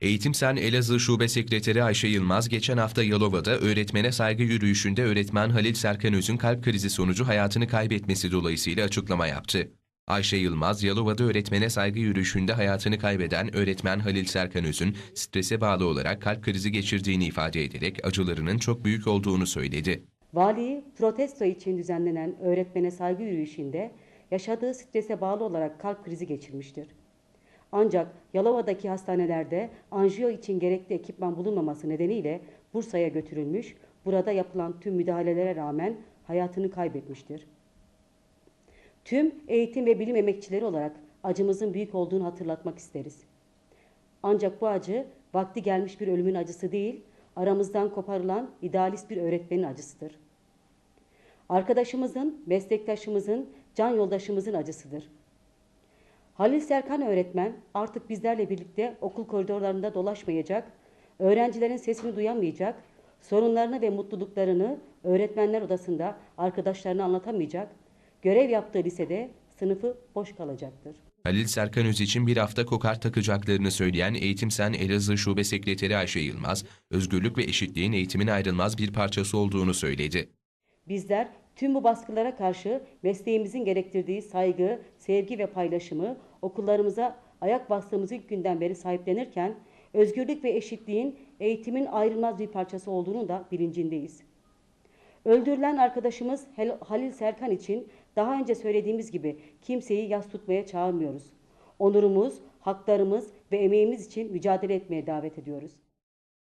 Eğitim Sen Elazığ Şube Sekreteri Ayşe Yılmaz geçen hafta Yalova'da öğretmene saygı yürüyüşünde öğretmen Halil Serkan Öz'ün kalp krizi sonucu hayatını kaybetmesi dolayısıyla açıklama yaptı. Ayşe Yılmaz, Yalova'da öğretmene saygı yürüyüşünde hayatını kaybeden öğretmen Halil Serkan Öz'ün strese bağlı olarak kalp krizi geçirdiğini ifade ederek acılarının çok büyük olduğunu söyledi. Vali protesto için düzenlenen öğretmene saygı yürüyüşünde yaşadığı strese bağlı olarak kalp krizi geçirmiştir. Ancak Yalova'daki hastanelerde anjiyo için gerekli ekipman bulunmaması nedeniyle Bursa'ya götürülmüş, burada yapılan tüm müdahalelere rağmen hayatını kaybetmiştir. Tüm eğitim ve bilim emekçileri olarak acımızın büyük olduğunu hatırlatmak isteriz. Ancak bu acı vakti gelmiş bir ölümün acısı değil, aramızdan koparılan idealist bir öğretmenin acısıdır. Arkadaşımızın, meslektaşımızın, can yoldaşımızın acısıdır. Halil Serkan öğretmen artık bizlerle birlikte okul koridorlarında dolaşmayacak, öğrencilerin sesini duyamayacak, sorunlarını ve mutluluklarını öğretmenler odasında arkadaşlarına anlatamayacak, görev yaptığı lisede sınıfı boş kalacaktır. Halil Serkan Öz için bir hafta kokar takacaklarını söyleyen Eğitim Sen Elazığ Şube Sekreteri Ayşe Yılmaz, özgürlük ve eşitliğin eğitimin ayrılmaz bir parçası olduğunu söyledi. Bizler tüm bu baskılara karşı mesleğimizin gerektirdiği saygı, sevgi ve paylaşımı okullarımıza ayak bastığımız ilk günden beri sahiplenirken özgürlük ve eşitliğin eğitimin ayrılmaz bir parçası olduğunu da bilincindeyiz. Öldürülen arkadaşımız Halil Serkan için daha önce söylediğimiz gibi kimseyi yas tutmaya çağırmıyoruz. Onurumuz, haklarımız ve emeğimiz için mücadele etmeye davet ediyoruz.